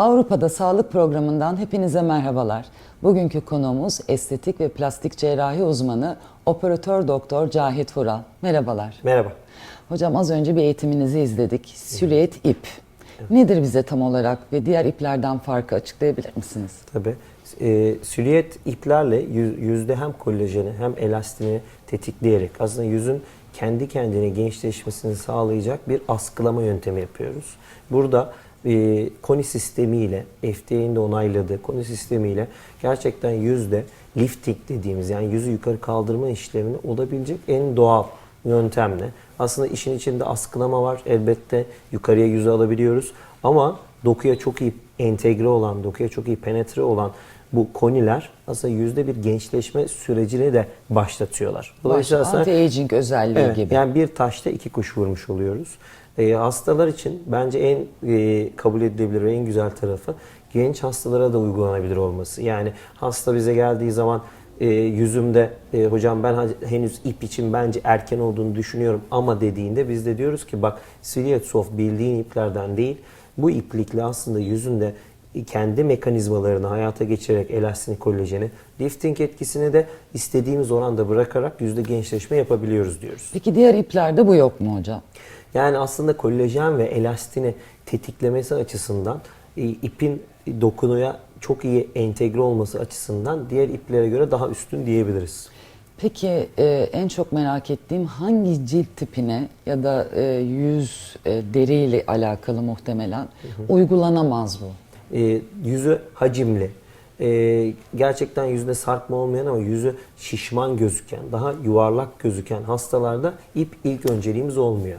Avrupa'da Sağlık Programı'ndan hepinize merhabalar. Bugünkü konuğumuz estetik ve plastik cerrahi uzmanı operatör doktor Cahit Vural. Merhabalar. Merhaba. Hocam az önce bir eğitiminizi izledik. Süliyet ip. Nedir bize tam olarak ve diğer iplerden farkı açıklayabilir misiniz? Tabii. E, süliyet iplerle yüz- yüzde hem kolajeni hem elastini tetikleyerek aslında yüzün kendi kendine gençleşmesini sağlayacak bir askılama yöntemi yapıyoruz. Burada e, koni sistemiyle, FDA'nin de onayladığı koni sistemiyle gerçekten yüzde lifting dediğimiz yani yüzü yukarı kaldırma işlemini olabilecek en doğal yöntemle. Aslında işin içinde askılama var. Elbette yukarıya yüzü alabiliyoruz. Ama dokuya çok iyi entegre olan, dokuya çok iyi penetre olan bu koniler aslında yüzde bir gençleşme sürecini de başlatıyorlar. Dolayısıyla aslında Anti-aging özelliği Evet, gibi. yani bir taşta iki kuş vurmuş oluyoruz. Ee, hastalar için bence en e, kabul edilebilir ve en güzel tarafı genç hastalara da uygulanabilir olması. Yani hasta bize geldiği zaman e, yüzümde e, hocam ben henüz ip için bence erken olduğunu düşünüyorum ama dediğinde biz de diyoruz ki bak Silhouette Soft bildiğin iplerden değil bu iplikle aslında yüzünde kendi mekanizmalarını hayata geçirerek elastik kolajeni, lifting etkisini de istediğimiz oranda bırakarak yüzde gençleşme yapabiliyoruz diyoruz. Peki diğer iplerde bu yok mu hocam? Yani aslında kolajen ve elastini tetiklemesi açısından e, ipin dokunuya çok iyi entegre olması açısından diğer iplere göre daha üstün diyebiliriz. Peki e, en çok merak ettiğim hangi cilt tipine ya da e, yüz e, deriyle alakalı muhtemelen uygulanamaz bu? E, yüzü hacimli, e, gerçekten yüzünde sarkma olmayan ama yüzü şişman gözüken, daha yuvarlak gözüken hastalarda ip ilk önceliğimiz olmuyor.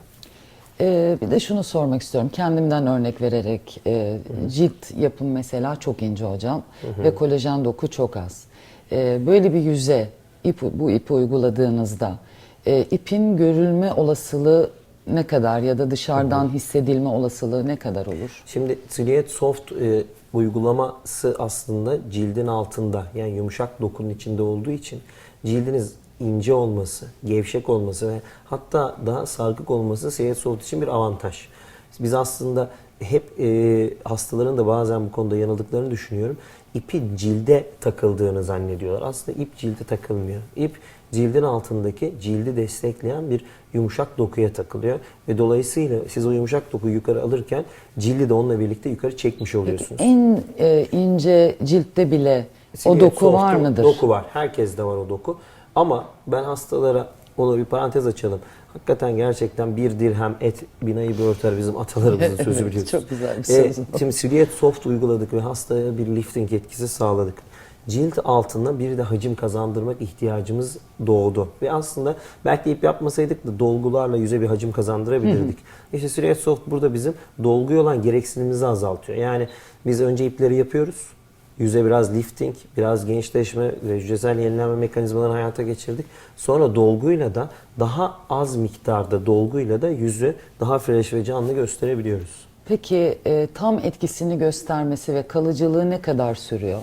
Ee, bir de şunu sormak istiyorum. Kendimden örnek vererek e, cilt yapım mesela çok ince hocam ve kolajen doku çok az. Ee, böyle bir yüze ip, bu ipi uyguladığınızda e, ipin görülme olasılığı ne kadar ya da dışarıdan hissedilme olasılığı ne kadar olur? Şimdi Silhouette Soft e, uygulaması aslında cildin altında yani yumuşak dokunun içinde olduğu için cildiniz ince olması, gevşek olması ve hatta daha sarkık olması Silhouette Soft için bir avantaj. Biz aslında hep e, hastaların da bazen bu konuda yanıldıklarını düşünüyorum. İpi cilde takıldığını zannediyorlar. Aslında ip cilde takılmıyor. İp cildin altındaki cildi destekleyen bir yumuşak dokuya takılıyor. Ve dolayısıyla siz o yumuşak dokuyu yukarı alırken cildi de onunla birlikte yukarı çekmiş oluyorsunuz. En e, ince ciltte bile o doku Soft'un var mıdır? Doku var. Herkeste var o doku. Ama ben hastalara ona bir parantez açalım. Hakikaten gerçekten bir dirhem et binayı bir örter bizim atalarımızın sözü biliyorsunuz. çok güzel bir Ee, söz. şimdi Silhouette Soft uyguladık ve hastaya bir lifting etkisi sağladık. Cilt altına bir de hacim kazandırmak ihtiyacımız doğdu. Ve aslında belki ip yapmasaydık da dolgularla yüze bir hacim kazandırabilirdik. İşte Silhouette Soft burada bizim dolguya olan gereksinimimizi azaltıyor. Yani biz önce ipleri yapıyoruz. Yüze biraz lifting, biraz gençleşme ve hücresel yenilenme mekanizmalarını hayata geçirdik. Sonra dolguyla da daha az miktarda dolguyla da yüzü daha fresh ve canlı gösterebiliyoruz. Peki e, tam etkisini göstermesi ve kalıcılığı ne kadar sürüyor?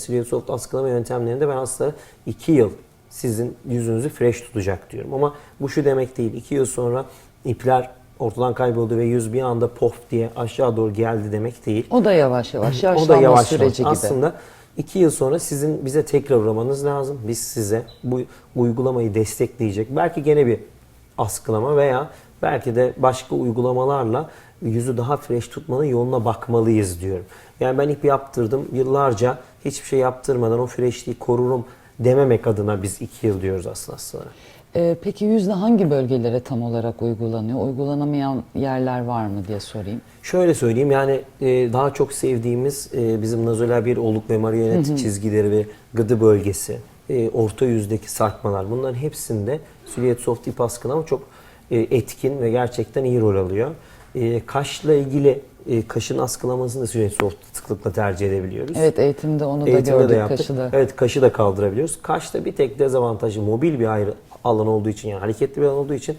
Silhouette soft askılama yöntemlerinde ben aslında 2 yıl sizin yüzünüzü fresh tutacak diyorum. Ama bu şu demek değil. 2 yıl sonra ipler ortadan kayboldu ve yüz bir anda pop diye aşağı doğru geldi demek değil. O da yavaş yavaş o da yaşlanma yavaş süreci yavaş. gibi. Aslında iki yıl sonra sizin bize tekrar uğramanız lazım. Biz size bu uygulamayı destekleyecek. Belki gene bir askılama veya belki de başka uygulamalarla yüzü daha fresh tutmanın yoluna bakmalıyız diyorum. Yani ben ip yaptırdım yıllarca hiçbir şey yaptırmadan o freshliği korurum dememek adına biz iki yıl diyoruz aslında hastalara. Ee, peki yüzde hangi bölgelere tam olarak uygulanıyor? Uygulanamayan yerler var mı diye sorayım. Şöyle söyleyeyim yani e, daha çok sevdiğimiz e, bizim nazolabial oluk ve marionet çizgileri ve gıdı bölgesi, e, orta yüzdeki sarkmalar bunların hepsinde Silhouette Soft ip askılama çok e, etkin ve gerçekten iyi rol alıyor. E, kaşla ilgili e, kaşın askılamasını da Silhouette Soft sıklıkla tercih edebiliyoruz. Evet eğitimde onu da Eğitimde gördük de yaptık. kaşı da. Evet kaşı da kaldırabiliyoruz. Kaşta bir tek dezavantajı mobil bir ayrı alan olduğu için yani hareketli bir alan olduğu için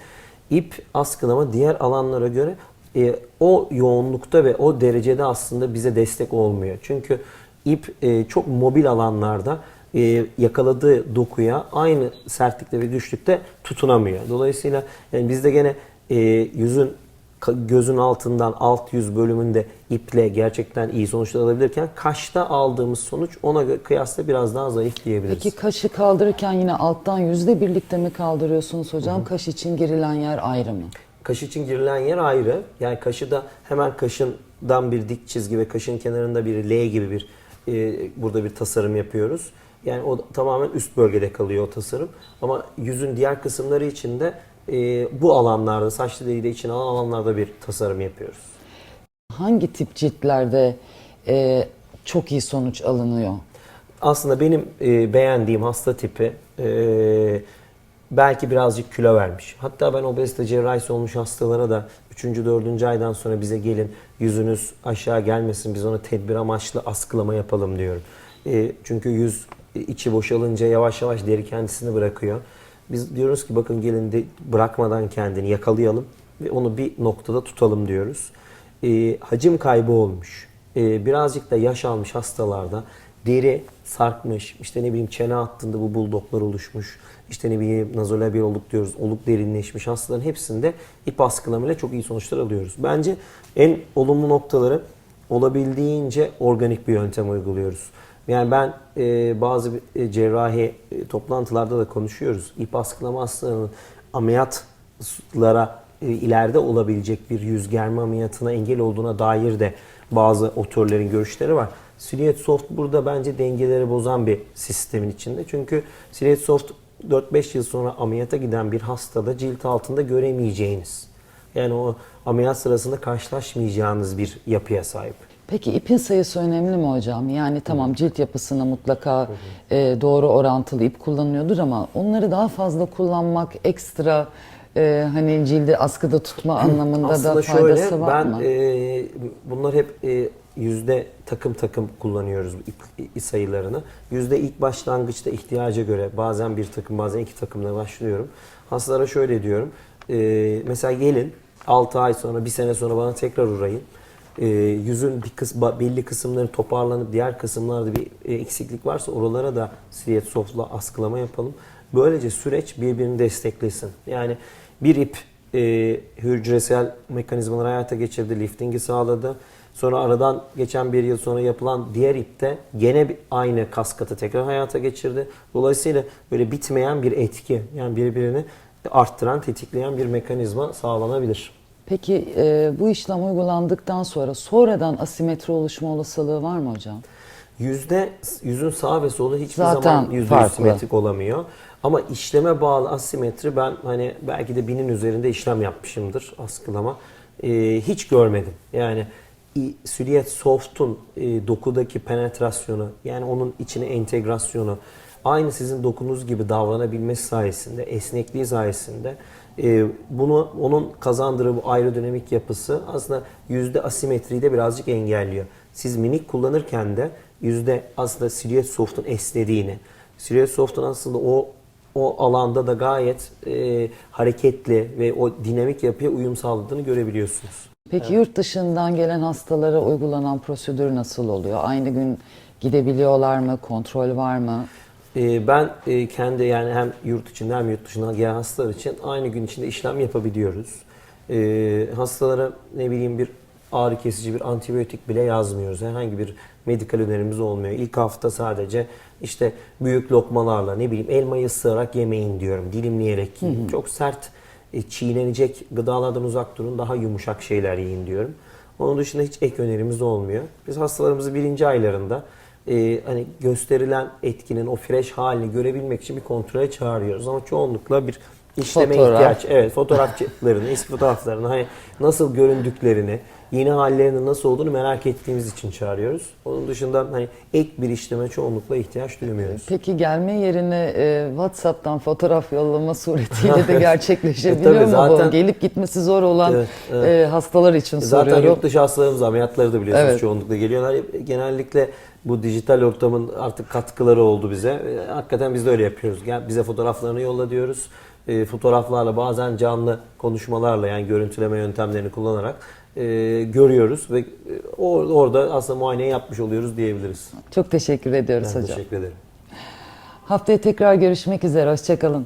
ip askılama diğer alanlara göre e, o yoğunlukta ve o derecede aslında bize destek olmuyor. Çünkü ip e, çok mobil alanlarda e, yakaladığı dokuya aynı sertlikte ve güçlükte tutunamıyor. Dolayısıyla yani bizde gene e, yüzün gözün altından alt yüz bölümünde iple gerçekten iyi sonuçlar alabilirken kaşta aldığımız sonuç ona kıyasla biraz daha zayıf diyebiliriz. Peki kaşı kaldırırken yine alttan yüzde birlikte mi kaldırıyorsunuz hocam? Kaş için girilen yer ayrı mı? Kaş için girilen yer ayrı. Yani kaşı da hemen kaşından bir dik çizgi ve kaşın kenarında bir L gibi bir e, burada bir tasarım yapıyoruz. Yani o tamamen üst bölgede kalıyor o tasarım. Ama yüzün diğer kısımları için de e, bu alanlarda, saç deliği de içine alan alanlarda bir tasarım yapıyoruz. Hangi tip ciltlerde e, çok iyi sonuç alınıyor? Aslında benim e, beğendiğim hasta tipi e, belki birazcık kilo vermiş. Hatta ben obezite cerrahisi olmuş hastalara da 3. 4. aydan sonra bize gelin yüzünüz aşağı gelmesin biz ona tedbir amaçlı askılama yapalım diyorum. E, çünkü yüz içi boşalınca yavaş yavaş deri kendisini bırakıyor. Biz diyoruz ki bakın gelin de bırakmadan kendini yakalayalım ve onu bir noktada tutalım diyoruz. E, hacim kaybı olmuş. E, birazcık da yaş almış hastalarda deri sarkmış, işte ne bileyim çene hattında bu buldoklar oluşmuş, işte ne bileyim nazolabial oluk diyoruz, oluk derinleşmiş hastaların hepsinde ip askılamayla çok iyi sonuçlar alıyoruz. Bence en olumlu noktaları olabildiğince organik bir yöntem uyguluyoruz. Yani ben e, bazı e, cerrahi e, toplantılarda da konuşuyoruz. İp askılama hastalarının ameliyatlara e, ileride olabilecek bir yüz germe ameliyatına engel olduğuna dair de bazı otörlerin görüşleri var. Silhouette Soft burada bence dengeleri bozan bir sistemin içinde. Çünkü Silhouette Soft 4-5 yıl sonra ameliyata giden bir hastada cilt altında göremeyeceğiniz. Yani o ameliyat sırasında karşılaşmayacağınız bir yapıya sahip. Peki ipin sayısı önemli mi hocam? Yani tamam cilt yapısına mutlaka e, doğru orantılı ip kullanıyordur ama onları daha fazla kullanmak ekstra e, hani cildi askıda tutma anlamında da faydası şöyle var ben mı? e, bunlar hep e, yüzde takım takım kullanıyoruz ip, ip sayılarını. Yüzde ilk başlangıçta ihtiyaca göre bazen bir takım bazen iki takımla başlıyorum. Hastalara şöyle diyorum. E, mesela gelin 6 ay sonra bir sene sonra bana tekrar uğrayın. E, yüzün bir kıs, ba- belli kısımları toparlanıp diğer kısımlarda bir e, eksiklik varsa oralara da Silhouette Soft'la askılama yapalım. Böylece süreç birbirini desteklesin. Yani bir ip e, hücresel mekanizmaları hayata geçirdi, liftingi sağladı. Sonra aradan geçen bir yıl sonra yapılan diğer ipte gene aynı kaskatı tekrar hayata geçirdi. Dolayısıyla böyle bitmeyen bir etki yani birbirini arttıran, tetikleyen bir mekanizma sağlanabilir. Peki e, bu işlem uygulandıktan sonra sonradan asimetri oluşma olasılığı var mı hocam? Yüzde yüzün sağ ve solu hiçbir Zaten zaman yüzde yüz farklı. simetrik olamıyor. Ama işleme bağlı asimetri ben hani belki de binin üzerinde işlem yapmışımdır askılama. Ee, hiç görmedim. Yani Silhouette Soft'un e, dokudaki penetrasyonu yani onun içine entegrasyonu aynı sizin dokunuz gibi davranabilmesi sayesinde, esnekliği sayesinde e, bunu onun kazandığı bu aerodinamik yapısı aslında yüzde asimetriyi de birazcık engelliyor. Siz minik kullanırken de yüzde aslında Silhouette Soft'un esnediğini, Silhouette Soft'un aslında o o alanda da gayet e, hareketli ve o dinamik yapıya uyum sağladığını görebiliyorsunuz. Peki yurt dışından gelen hastalara uygulanan prosedür nasıl oluyor? Aynı gün gidebiliyorlar mı? Kontrol var mı? E, ben e, kendi yani hem yurt içinde hem yurt dışından gelen hastalar için aynı gün içinde işlem yapabiliyoruz. E, hastalara ne bileyim bir ağrı kesici bir antibiyotik bile yazmıyoruz. Herhangi bir medikal önerimiz olmuyor. İlk hafta sadece işte büyük lokmalarla ne bileyim elmayı ısırarak yemeyin diyorum. Dilimleyerek yiyin. Çok sert e, çiğnenecek gıdalardan uzak durun. Daha yumuşak şeyler yiyin diyorum. Onun dışında hiç ek önerimiz olmuyor. Biz hastalarımızı birinci aylarında e, hani gösterilen etkinin o fresh halini görebilmek için bir kontrole çağırıyoruz. Ama çoğunlukla bir işleme Fotoğraf. ihtiyaç. Evet fotoğrafçılarını, eski fotoğraflarını hani nasıl göründüklerini, yeni hallerinin nasıl olduğunu merak ettiğimiz için çağırıyoruz. Onun dışında hani ek bir işleme çoğunlukla ihtiyaç duymuyoruz. Peki gelme yerine e, WhatsApp'tan fotoğraf yollama suretiyle de gerçekleşebiliyor E, tabii mu zaten- bu? Gelip gitmesi zor olan Evet, evet. e, hastalar için Zaten soruyorum. yurt dışı hastalarımız ameliyatları da biliyorsunuz Evet. çoğunlukla geliyorlar. Genellikle bu dijital ortamın artık katkıları oldu bize. E, Hakikaten biz de öyle yapıyoruz. Gel bize fotoğraflarını yolla diyoruz. E, fotoğraflarla bazen canlı konuşmalarla yani görüntüleme yöntemlerini kullanarak e, görüyoruz ve e, or- orada aslında muayeneyi yapmış oluyoruz diyebiliriz. Çok teşekkür ediyoruz Ben hocam. teşekkür ederim. Haftaya tekrar görüşmek üzere. Hoşçakalın.